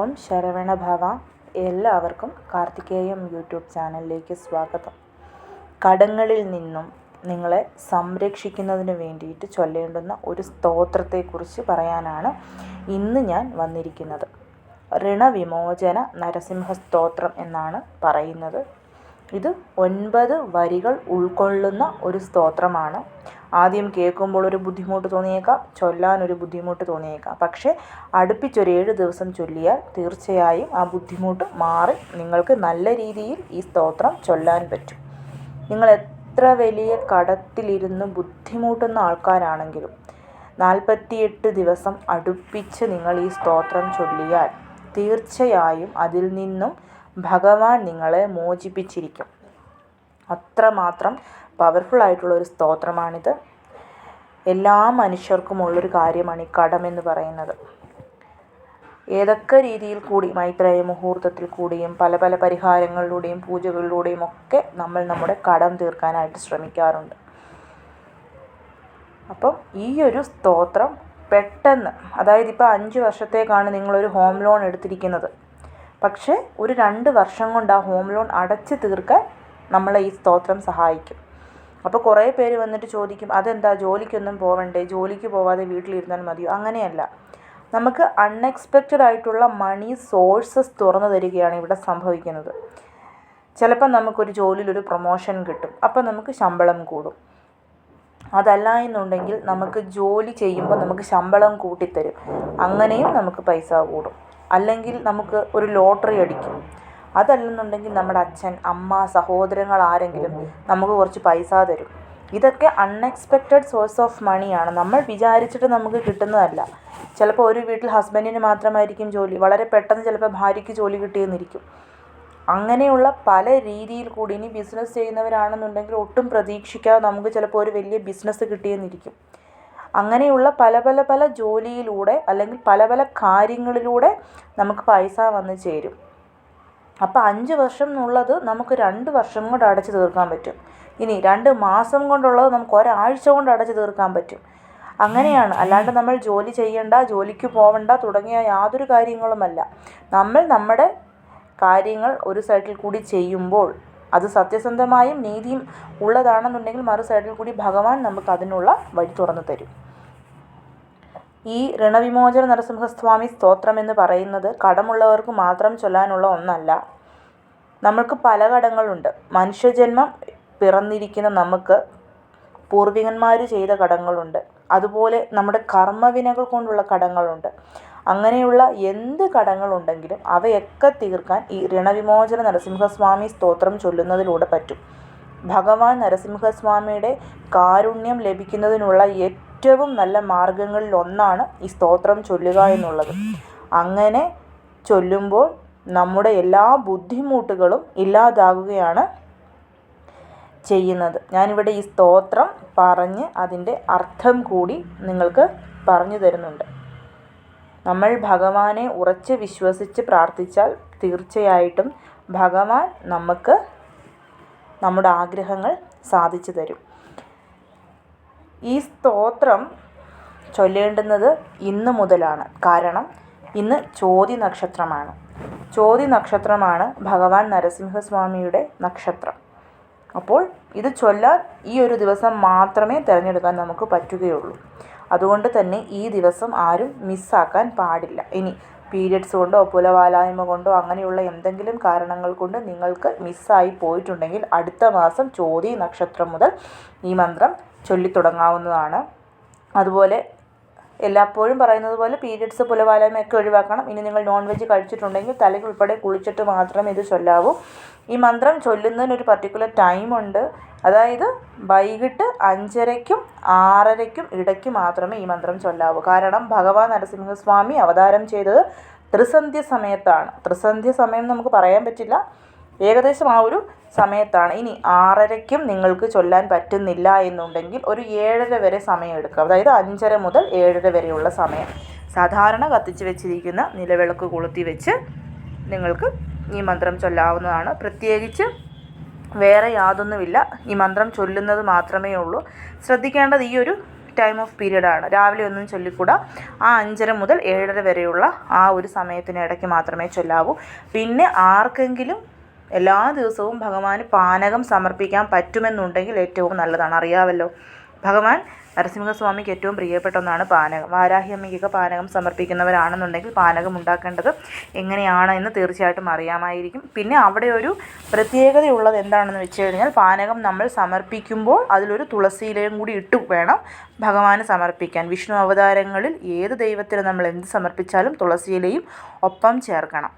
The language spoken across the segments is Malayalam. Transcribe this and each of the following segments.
ഓം ശരവണ ഭവ. എല്ലാവർക്കും കാർത്തികേയം യൂട്യൂബ് ചാനലിലേക്ക് സ്വാഗതം. കടങ്ങളിൽ നിന്നും നിങ്ങളെ സംരക്ഷിക്കുന്നതിന് വേണ്ടിയിട്ട് ചൊല്ലേണ്ടുന്ന ഒരു സ്തോത്രത്തെക്കുറിച്ച് പറയാനാണ് ഇന്ന് ഞാൻ വന്നിരിക്കുന്നത്. ഋണവിമോചന നരസിംഹ സ്തോത്രം എന്നാണ് പറയുന്നത്. ഇത് ഒൻപത് വരികൾ ഉൾക്കൊള്ളുന്ന ഒരു സ്തോത്രമാണ്. ആദ്യം കേൾക്കുമ്പോൾ ഒരു ബുദ്ധിമുട്ട് തോന്നിയേക്കാം ചൊല്ലാൻ ഒരു ബുദ്ധിമുട്ട് തോന്നിയേക്കാം. പക്ഷേ അടുപ്പിച്ചൊരു ഏഴ് ദിവസം ചൊല്ലിയാൽ തീർച്ചയായും ആ ബുദ്ധിമുട്ട് മാറി നിങ്ങൾക്ക് നല്ല രീതിയിൽ ഈ സ്തോത്രം ചൊല്ലാൻ പറ്റും. നിങ്ങൾ എത്ര വലിയ കടത്തിലിരുന്ന് ബുദ്ധിമുട്ടുന്ന ആൾക്കാരാണെങ്കിലും നാൽപ്പത്തിയെട്ട് ദിവസം അടുപ്പിച്ച് നിങ്ങൾ ഈ സ്തോത്രം ചൊല്ലിയാൽ തീർച്ചയായും അതിൽ നിന്നും ഭഗവാൻ നിങ്ങളെ മോചിപ്പിച്ചിരിക്കും. അത്രമാത്രം പവർഫുൾ ആയിട്ടുള്ള ഒരു സ്തോത്രമാണിത്. എല്ലാ മനുഷ്യർക്കും ഉള്ളൊരു കാര്യമാണ് ഈ കടമെന്ന് പറയുന്നത്. ഏതൊക്കെ രീതിയിൽ കൂടി മൈത്രേയ മുഹൂർത്തത്തിൽ കൂടിയും പല പല പരിഹാരങ്ങളിലൂടെയും പൂജകളിലൂടെയും ഒക്കെ നമ്മൾ നമ്മുടെ കടം തീർക്കാനായിട്ട് ശ്രമിക്കാറുണ്ട്. അപ്പം ഈ ഒരു സ്തോത്രം പെട്ടെന്ന് അതായത് ഇപ്പോൾ അഞ്ച് വർഷത്തേക്കാണ് നിങ്ങളൊരു ഹോം ലോൺ എടുത്തിരിക്കുന്നത്. പക്ഷേ ഒരു രണ്ട് വർഷം കൊണ്ട് ആ ഹോം ലോൺ അടച്ചു തീർക്കാൻ നമ്മളെ ഈ സ്തോത്രം സഹായിക്കും. അപ്പോൾ കുറേ പേര് വന്നിട്ട് ചോദിക്കും അതെന്താ? ജോലിക്കൊന്നും പോവണ്ടേ? ജോലിക്ക് പോവാതെ വീട്ടിലിരുന്നാൽ മതിയോ? അങ്ങനെയല്ല. നമുക്ക് അൺഎക്സ്പെക്റ്റഡ് ആയിട്ടുള്ള മണി സോഴ്സസ് തുറന്നു തരികയാണ് ഇവിടെ സംഭവിക്കുന്നത്. ചിലപ്പോൾ നമുക്കൊരു ജോലിയിലൊരു പ്രൊമോഷൻ കിട്ടും. അപ്പോൾ നമുക്ക് ശമ്പളം കൂടും. അതല്ല എന്നുണ്ടെങ്കിൽ നമുക്ക് ജോലി ചെയ്യുമ്പോൾ നമുക്ക് ശമ്പളം കൂട്ടിത്തരും. അങ്ങനെയും നമുക്ക് പൈസ കൂടും. അല്ലെങ്കിൽ നമുക്ക് ഒരു ലോട്ടറി അടിക്കും. അതല്ലെന്നുണ്ടെങ്കിൽ നമ്മുടെ അച്ഛൻ അമ്മ സഹോദരങ്ങൾ ആരെങ്കിലും നമുക്ക് കുറച്ച് പൈസ തരും. ഇതൊക്കെ അൺഎക്സ്പെക്റ്റഡ് സോഴ്സ് ഓഫ് മണിയാണ് നമ്മൾ വിചാരിച്ചിട്ട് നമുക്ക് കിട്ടുന്നതല്ല. ചിലപ്പോൾ ഒരു വീട്ടിൽ ഹസ്ബൻഡിന് മാത്രമായിരിക്കും ജോലി. വളരെ പെട്ടെന്ന് ചിലപ്പോൾ ഭാര്യയ്ക്ക് ജോലി കിട്ടിയെന്നിരിക്കും. അങ്ങനെയുള്ള പല രീതിയിൽ കൂടി ഇനി ബിസിനസ് ചെയ്യുന്നവരാണെന്നുണ്ടെങ്കിൽ ഒട്ടും പ്രതീക്ഷിക്കാതെ നമുക്ക് ചിലപ്പോൾ ഒരു വലിയ ബിസിനസ് കിട്ടിയെന്നിരിക്കും. അങ്ങനെയുള്ള പല പല പല ജോലിയിലൂടെ അല്ലെങ്കിൽ പല പല കാര്യങ്ങളിലൂടെ നമുക്ക് പൈസ വന്ന് ചേരും. അപ്പോൾ അഞ്ച് വർഷം എന്നുള്ളത് നമുക്ക് രണ്ട് വർഷം കൊണ്ട് അടച്ചു തീർക്കാൻ പറ്റും. ഇനി രണ്ട് മാസം കൊണ്ടുള്ളത് നമുക്ക് ഒരാഴ്ച കൊണ്ട് അടച്ചു തീർക്കാൻ പറ്റും. അങ്ങനെയാണ്. അല്ലാണ്ട് നമ്മൾ ജോലി ചെയ്യണ്ട ജോലിക്ക് പോവണ്ട തുടങ്ങിയ യാതൊരു കാര്യങ്ങളുമല്ല. നമ്മൾ നമ്മുടെ കാര്യങ്ങൾ ഒരു സൈഡിൽ കൂടി ചെയ്യുമ്പോൾ അത് സത്യസന്ധമായും നീതിയും ഉള്ളതാണെന്നുണ്ടെങ്കിൽ മറു സൈഡിൽ കൂടി ഭഗവാൻ നമുക്ക് അതിനുള്ള വഴി തുറന്നു തരും. ഈ ഋണവിമോചന നരസിംഹസ്വാമി സ്തോത്രം എന്ന് പറയുന്നത് കടമുള്ളവർക്ക് മാത്രം ചൊല്ലാനുള്ള ഒന്നല്ല. നമ്മൾക്ക് പല കടങ്ങളുണ്ട്. മനുഷ്യജന്മം പിറന്നിരിക്കുന്ന നമുക്ക് പൂർവികന്മാർ ചെയ്ത കടങ്ങളുണ്ട്. അതുപോലെ നമ്മുടെ കർമ്മവിനകൾ കൊണ്ടുള്ള കടങ്ങളുണ്ട്. അങ്ങനെയുള്ള എന്ത് കടങ്ങളുണ്ടെങ്കിലും അവയൊക്കെ തീർക്കാൻ ഈ ഋണവിമോചന നരസിംഹസ്വാമി സ്തോത്രം ചൊല്ലുന്നതിലൂടെ പറ്റും. ഭഗവാൻ നരസിംഹസ്വാമിയുടെ കാരുണ്യം ലഭിക്കുന്നതിനുള്ള ഏറ്റവും നല്ല മാർഗങ്ങളിൽ ഒന്നാണ് ഈ സ്തോത്രം ചൊല്ലുക എന്നുള്ളത്. അങ്ങനെ ചൊല്ലുമ്പോൾ നമ്മുടെ എല്ലാ ബുദ്ധിമുട്ടുകളും ഇല്ലാതാകുകയാണ് ചെയ്യുന്നത്. ഞാനിവിടെ ഈ സ്തോത്രം പറഞ്ഞ് അതിന്റെ അർത്ഥം കൂടി നിങ്ങൾക്ക് പറഞ്ഞു തരുന്നുണ്ട്. നമ്മൾ ഭഗവാനെ ഉറച്ച് വിശ്വസിച്ച് പ്രാർത്ഥിച്ചാൽ തീർച്ചയായിട്ടും ഭഗവാൻ നമുക്ക് നമ്മുടെ ആഗ്രഹങ്ങൾ സാധിച്ചു തരും. ഈ സ്തോത്രം ചൊല്ലേണ്ടുന്നത് ഇന്ന് മുതലാണ്. കാരണം ഇന്ന് ചോതി നക്ഷത്രമാണ്. ചോതി നക്ഷത്രമാണ് ഭഗവാൻ നരസിംഹസ്വാമിയുടെ നക്ഷത്രം. അപ്പോൾ ഇത് ചൊല്ലാൻ ഈ ഒരു ദിവസം മാത്രമേ തിരഞ്ഞെടുക്കാൻ നമുക്ക് പറ്റുകയുള്ളൂ. അതുകൊണ്ട് തന്നെ ഈ ദിവസം ആരും മിസ്സാക്കാൻ പാടില്ല. ഇനി പീരിയഡ്സ് കൊണ്ടോ പുലവാലായ്മ കൊണ്ടോ അങ്ങനെയുള്ള എന്തെങ്കിലും കാരണങ്ങൾ കൊണ്ട് നിങ്ങൾക്ക് മിസ്സായി പോയിട്ടുണ്ടെങ്കിൽ അടുത്ത മാസം ചോതി നക്ഷത്രം മുതൽ ഈ മന്ത്രം ചൊല്ലിത്തുടങ്ങാവുന്നതാണ്. അതുപോലെ എല്ലായ്പ്പോഴും പറയുന്നത് പോലെ പീരിയഡ്സ് പുലവാലായ്മയൊക്കെ ഒഴിവാക്കണം. ഇനി നിങ്ങൾ നോൺ വെജ് കഴിച്ചിട്ടുണ്ടെങ്കിൽ തലയ്ക്ക് ഉൾപ്പെടെ കുളിച്ചിട്ട് മാത്രമേ ഇത് ചൊല്ലാവൂ. ഈ മന്ത്രം ചൊല്ലുന്നതിന് ഒരു പർട്ടിക്കുലർ ടൈമുണ്ട് അതായത് വൈകിട്ട് അഞ്ചരയ്ക്കും ആറരയ്ക്കും ഇടയ്ക്ക് മാത്രമേ ഈ മന്ത്രം ചൊല്ലാവൂ. കാരണം ഭഗവാൻ നരസിംഹസ്വാമി അവതാരം ചെയ്തത് ത്രിസന്ധ്യ സമയത്താണ്. ത്രിസന്ധ്യ സമയം നമുക്ക് പറയാൻ പറ്റില്ല. ഏകദേശം ആ ഒരു സമയത്താണ്. ഇനി ആറരയ്ക്കും നിങ്ങൾക്ക് ചൊല്ലാൻ പറ്റുന്നില്ല എന്നുണ്ടെങ്കിൽ ഒരു ഏഴര വരെ സമയം എടുക്കുക അതായത് അഞ്ചര മുതൽ ഏഴര വരെയുള്ള സമയം. സാധാരണ കത്തിച്ച് വെച്ചിരിക്കുന്ന നിലവിളക്ക് കൊളുത്തി വെച്ച് നിങ്ങൾക്ക് ഈ മന്ത്രം ചൊല്ലാവുന്നതാണ്. പ്രത്യേകിച്ച് വേറെ യാതൊന്നുമില്ല. ഈ മന്ത്രം ചൊല്ലുന്നത് മാത്രമേ ഉള്ളൂ. ശ്രദ്ധിക്കേണ്ടത് ഈ ഒരു ടൈം ഓഫ് പീരീഡാണ് രാവിലെ ഒന്നും ചൊല്ലിക്കൂടാ. ആ അഞ്ചര മുതൽ ഏഴര വരെയുള്ള ആ ഒരു സമയത്തിനിടയ്ക്ക് മാത്രമേ ചൊല്ലാവൂ. പിന്നെ ആർക്കെങ്കിലും എല്ലാ ദിവസവും ഭഗവാന് പാനകം സമർപ്പിക്കാൻ പറ്റുമെന്നുണ്ടെങ്കിൽ ഏറ്റവും നല്ലതാണ്. അറിയാമല്ലോ ഭഗവാൻ നരസിംഹസ്വാമിക്ക് ഏറ്റവും പ്രിയപ്പെട്ട ഒന്നാണ് പാനകം. വാരാഹിയമ്മയ്ക്കൊക്കെ പാനകം സമർപ്പിക്കുന്നവരാണെന്നുണ്ടെങ്കിൽ പാനകം ഉണ്ടാക്കേണ്ടത് എങ്ങനെയാണ് എന്ന് തീർച്ചയായിട്ടും അറിയാമായിരിക്കും. പിന്നെ അവിടെ ഒരു പ്രത്യേകതയുള്ളത് എന്താണെന്ന് വെച്ച് കഴിഞ്ഞാൽ പാനകം നമ്മൾ സമർപ്പിക്കുമ്പോൾ അതിലൊരു തുളസിയിലയും കൂടി ഇട്ട് വേണം ഭഗവാന് സമർപ്പിക്കാൻ. വിഷ്ണു അവതാരങ്ങളിൽ ഏത് ദൈവത്തിന് നമ്മൾ എന്ത് സമർപ്പിച്ചാലും തുളസിയിലയും ഒപ്പം ചേർക്കണം.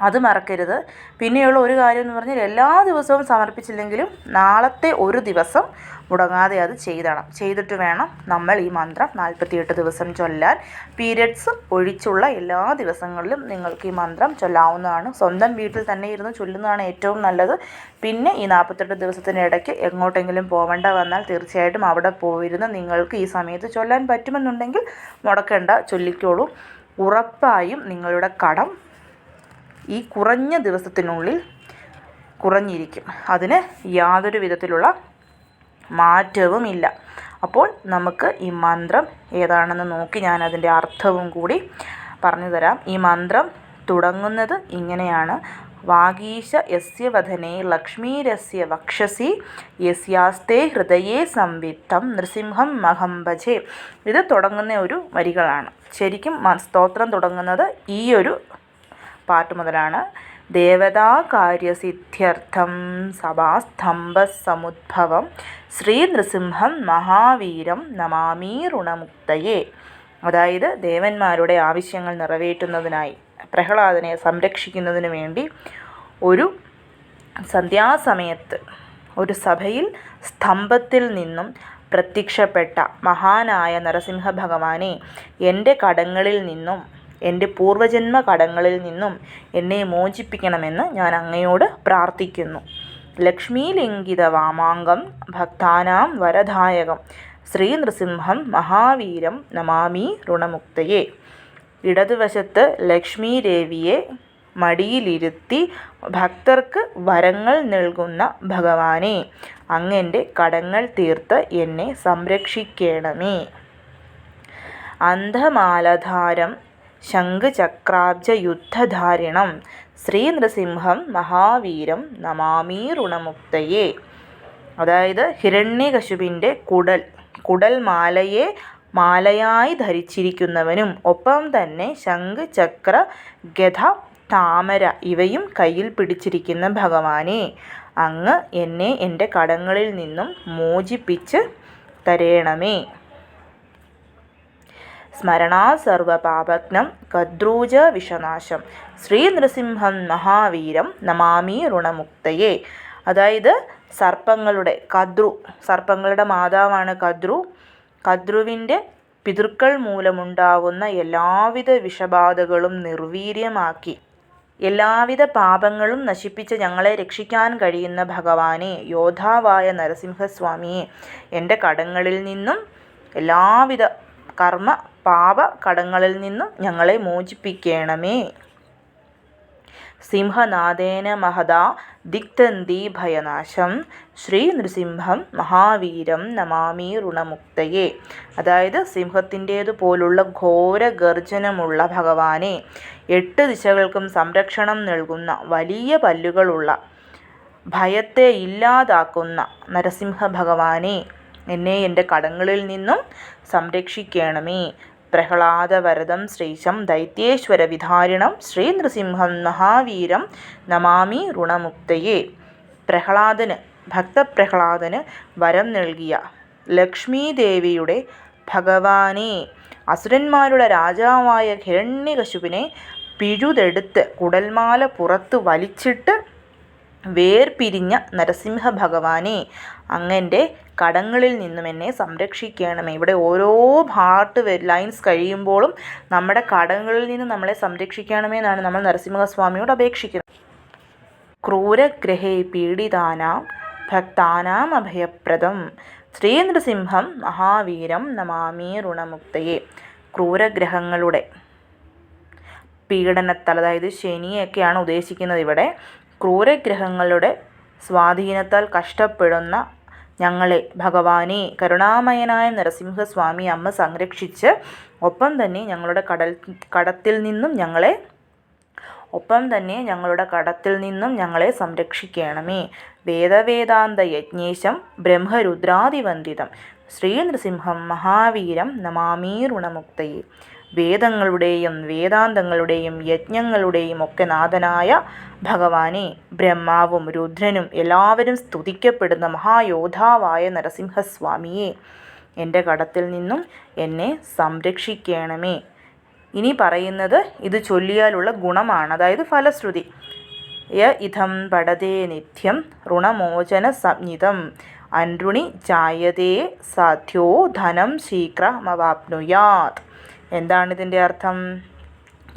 അത് മറക്കരുത്. പിന്നെയുള്ള ഒരു കാര്യം എന്ന് പറഞ്ഞാൽ എല്ലാ ദിവസവും സമർപ്പിച്ചില്ലെങ്കിലും നാളത്തെ ഒരു ദിവസം മുടങ്ങാതെ അത് ചെയ്തണം. ചെയ്തിട്ട് വേണം നമ്മൾ ഈ മന്ത്രം നാൽപ്പത്തിയെട്ട് ദിവസം ചൊല്ലാൻ. പീരിയഡ്സ് ഒഴിച്ചുള്ള എല്ലാ ദിവസങ്ങളിലും നിങ്ങൾക്ക് ഈ മന്ത്രം ചൊല്ലാവുന്നതാണ്. സ്വന്തം വീട്ടിൽ തന്നെ ഇരുന്ന് ചൊല്ലുന്നതാണ് ഏറ്റവും നല്ലത്. പിന്നെ ഈ നാൽപ്പത്തെട്ട് ദിവസത്തിന് ഇടയ്ക്ക് എങ്ങോട്ടെങ്കിലും പോവേണ്ട വന്നാൽ തീർച്ചയായിട്ടും അവിടെ പോയിരുന്ന് നിങ്ങൾക്ക് ഈ സമയത്ത് ചൊല്ലാൻ പറ്റുമെന്നുണ്ടെങ്കിൽ മുടക്കേണ്ട. ചൊല്ലിക്കോളൂ. ഉറപ്പായും നിങ്ങളുടെ കടം ഈ കുറഞ്ഞ ദിവസത്തിനുള്ളിൽ കുറഞ്ഞിരിക്കും. അതിന് യാതൊരു വിധത്തിലുള്ള മാറ്റവുമില്ല. അപ്പോൾ നമുക്ക് ഈ മന്ത്രം ഏതാണെന്ന് നോക്കി ഞാൻ അതിന്റെ അർത്ഥവും കൂടി പറഞ്ഞു തരാം ഈ മന്ത്രം തുടങ്ങുന്നത് ഇങ്ങനെയാണ്. വാഗീശ യസ്യ വധനെ ലക്ഷ്മീരസ്യ വക്ഷസി യസ്യാസ്തേ ഹൃദയേ സംവിത്തം നൃസിംഹം മഹം ഭജേ. ഇത് തുടങ്ങുന്ന ഒരു വരികളാണ്. ശരിക്കും സ്തോത്രം തുടങ്ങുന്നത് ഈ ഒരു പാട്ട് മുതലാണ്. ദേവതാകാര്യസിദ്ധ്യർത്ഥം സഭാസ്തംഭസമുദ്ഭവം ശ്രീനൃസിംഹം മഹാവീരം നമാമീ ഋണമുക്തയെ. അതായത് ദേവന്മാരുടെ ആവശ്യങ്ങൾ നിറവേറ്റുന്നതിനായി പ്രഹ്ലാദനെ സംരക്ഷിക്കുന്നതിനു വേണ്ടി ഒരു സന്ധ്യാസമയത്ത് ഒരു സഭയിൽ സ്തംഭത്തിൽ നിന്നും പ്രത്യക്ഷപ്പെട്ട മഹാനായ നരസിംഹ ഭഗവാനെ എന്റെ കടങ്ങളിൽ നിന്നും എന്റെ പൂർവജന്മ കടങ്ങളിൽ നിന്നും എന്നെ മോചിപ്പിക്കണമെന്ന് ഞാൻ അങ്ങയോട് പ്രാർത്ഥിക്കുന്നു. ലക്ഷ്മീലിംഗിത വാമാങ്കം ഭക്താനാം വരദായകം. ശ്രീ നൃസിംഹം മഹാവീരം നമാമി ഋണമുക്തയെ. ഇടതുവശത്ത് ലക്ഷ്മി ദേവിയെ മടിയിലിരുത്തി ഭക്തർക്ക് വരങ്ങൾ നൽകുന്ന ഭഗവാനെ അങ്ങന്റെ കടങ്ങൾ തീർത്ത് എന്നെ സംരക്ഷിക്കണമേ. അന്ധമാലധാരം ശംഖചക്രാബ്ജയുദ്ധധാരിണം. ശ്രീനൃസിംഹം മഹാവീരം നമാമീ ഋണമുക്തയെ. അതായത് ഹിരണ്യകശുപിന്റെ കുടൽ കുടൽ മാലയെ മാലയായി ധരിച്ചിരിക്കുന്നവനും ഒപ്പം തന്നെ ശംഖ് ചക്ര ഗഥ താമര ഇവയും കയ്യിൽ പിടിച്ചിരിക്കുന്ന ഭഗവാനെ. അങ്ങ് എന്നെ എന്റെ കടങ്ങളിൽ നിന്നും മോചിപ്പിച്ച് തരേണമേ. സ്മരണാ സർവപാപഘ്നം കദ്രൂജ വിഷനാശം. ശ്രീ നൃസിംഹം മഹാവീരം നമാമി ഋണമുക്തയെ. അതായത് സർപ്പങ്ങളുടെ കദ്രു സർപ്പങ്ങളുടെ മാതാവാണ് കദ്രു. കദ്രുവിന്റെ പിതൃക്കൾ മൂലമുണ്ടാവുന്ന എല്ലാവിധ വിഷബാധകളും നിർവീര്യമാക്കി. എല്ലാവിധ പാപങ്ങളും നശിപ്പിച്ച് ഞങ്ങളെ രക്ഷിക്കാൻ കഴിയുന്ന ഭഗവാനെ യോദ്ധാവായ നരസിംഹസ്വാമിയെ എന്റെ കടങ്ങളിൽ നിന്നും എല്ലാവിധ കർമ്മ പാപ കടങ്ങളിൽ നിന്നും ഞങ്ങളെ മോചിപ്പിക്കണമേ. സിംഹനാഥേന മഹതാ ദിക്തന്തി ഭയനാശം. ശ്രീ നൃസിംഹം മഹാവീരം നമാമി ഋണമുക്തയെ. അതായത് സിംഹത്തിന്റേതു പോലുള്ള ഘോര ഗർജനമുള്ള ഭഗവാനെ എട്ട് ദിശകൾക്കും സംരക്ഷണം നൽകുന്ന വലിയ പല്ലുകളുള്ള ഭയത്തെ ഇല്ലാതാക്കുന്ന നരസിംഹ ഭഗവാനെ എന്നെ എന്റെ കടങ്ങളിൽ നിന്നും സംരക്ഷിക്കണമേ. പ്രഹ്ലാദവരദം ശ്രീശം ദൈത്യേശ്വരവിധാരിണം ശ്രീനൃസിംഹം മഹാവീരം നമാമി ഋണമുക്തയെ. പ്രഹ്ലാദന് ഭക്തപ്രഹ്ലാദന് വരം നൽകിയ ലക്ഷ്മീദേവിയുടെ ഭഗവാനെ അസുരന്മാരുടെ രാജാവായ ഹിരണ്യകശുവിനെ പിഴുതെടുത്ത് കുടൽമാല പുറത്ത് വലിച്ചിട്ട് വേർപിരിഞ്ഞ നരസിംഹ ഭഗവാനെ അങ്ങന്റെ കടങ്ങളിൽ നിന്നും എന്നെ സംരക്ഷിക്കണമേ. ഇവിടെ ഓരോ പാർട്ട് ലൈൻസ് കഴിയുമ്പോഴും നമ്മുടെ കടങ്ങളിൽ നിന്ന് നമ്മളെ സംരക്ഷിക്കണമേ എന്നാണ് നമ്മൾ നരസിംഹസ്വാമിയോട് അപേക്ഷിക്കുന്നത്. ക്രൂരഗ്രഹേ പീഡിതാനാം ഭക്താനാം അഭയപ്രദം. ശ്രീ നൃസിംഹം മഹാവീരം നമാമി ഋണമുക്തയെ. ക്രൂരഗ്രഹങ്ങളുടെ പീഡനത്താൽ അതായത് ശനിയൊക്കെയാണ് ഉദ്ദേശിക്കുന്നത് ഇവിടെ. ക്രൂരഗ്രഹങ്ങളുടെ സ്വാധീനത്താൽ കഷ്ടപ്പെടുന്ന ഞങ്ങളെ ഭഗവാനെ കരുണാമയനായ നരസിംഹസ്വാമി അമ്മ സംരക്ഷിച്ച് ഒപ്പം തന്നെ ഞങ്ങളുടെ കടൽ കടത്തിൽ നിന്നും ഞങ്ങളെ ഒപ്പം തന്നെ ഞങ്ങളുടെ കടത്തിൽ നിന്നും ഞങ്ങളെ സംരക്ഷിക്കണമേ. വേദവേദാന്ത യജ്ഞേശം ബ്രഹ്മരുദ്രാതിവന്ദിതം ശ്രീ നൃസിംഹം മഹാവീരം നമാമീ വേദങ്ങളുടെയും വേദാന്തങ്ങളുടെയും യജ്ഞങ്ങളുടെയും ഒക്കെ നാഥനായ ഭഗവാനെ ബ്രഹ്മാവും രുദ്രനും എല്ലാവരും സ്തുതിക്കപ്പെടുന്ന മഹായോധാവായ നരസിംഹസ്വാമിയെ എന്റെ കടത്തിൽ നിന്നും എന്നെ സംരക്ഷിക്കണമേ. ഇനി പറയുന്നത് ഇത് ചൊല്ലിയാലുള്ള ഗുണമാണ്. അതായത് ഫലശ്രുതി. യ ഇതം പടതേ നിത്യം ഋണമോചന സംഹിതം. അൻരുണി ജായതേ സാധ്യോ ധനം ശീഘ്രമവാപ്നുയാത്. എന്താണ് ഇതിന്റെ അർത്ഥം?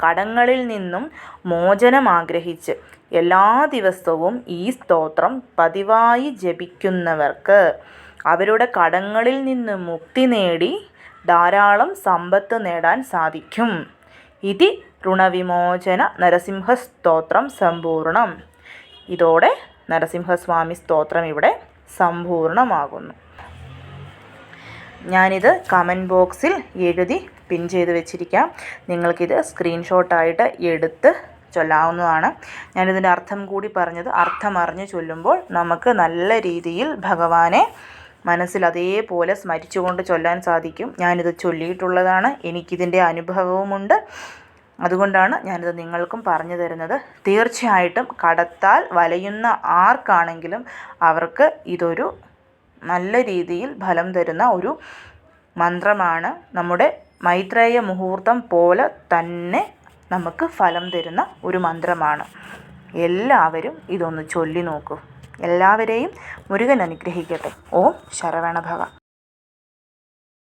കടങ്ങളിൽ നിന്നും മോചനം ആഗ്രഹിച്ച് എല്ലാ ദിവസവും ഈ സ്തോത്രം പതിവായി ജപിക്കുന്നവർക്ക് അവരുടെ കടങ്ങളിൽ നിന്ന് മുക്തി നേടി ധാരാളം സമ്പത്ത് നേടാൻ സാധിക്കും. ഇതി ഋണവിമോചന നരസിംഹസ്തോത്രം സമ്പൂർണം. ഇതോടെ നരസിംഹസ്വാമി സ്തോത്രം ഇവിടെ സമ്പൂർണമാകുന്നു. ഞാനിത് കമന്റ് ബോക്സിൽ എഴുതി പിൻ ചെയ്ത് വെച്ചിരിക്കാം. നിങ്ങൾക്കിത് സ്ക്രീൻഷോട്ടായിട്ട് എടുത്ത് ചൊല്ലാവുന്നതാണ്. ഞാനിതിന്റെ അർത്ഥം കൂടി പറഞ്ഞത് അർത്ഥം അറിഞ്ഞ് ചൊല്ലുമ്പോൾ നമുക്ക് നല്ല രീതിയിൽ ഭഗവാനെ മനസ്സിൽ അതേപോലെ സ്മരിച്ചുകൊണ്ട് ചൊല്ലാൻ സാധിക്കും. ഞാനിത് ചൊല്ലിയിട്ടുള്ളതാണ്. എനിക്കിതിന്റെ അനുഭവവുമുണ്ട്. അതുകൊണ്ടാണ് ഞാനിത് നിങ്ങൾക്കും പറഞ്ഞു തരുന്നത്. തീർച്ചയായിട്ടും കടത്താൽ വലയുന്ന ആർക്കാണെങ്കിലും അവർക്ക് ഇതൊരു നല്ല രീതിയിൽ ഫലം തരുന്ന ഒരു മന്ത്രമാണ്. നമ്മുടെ മൈത്രേയ മുഹൂർത്തം പോലെ തന്നെ നമുക്ക് ഫലം തരുന്ന ഒരു മന്ത്രമാണ്. എല്ലാവരും ഇതൊന്ന് ചൊല്ലി നോക്കൂ. എല്ലാവരെയും മുരുകൻ അനുഗ്രഹിക്കട്ടെ. ഓം ശരവണഭവ.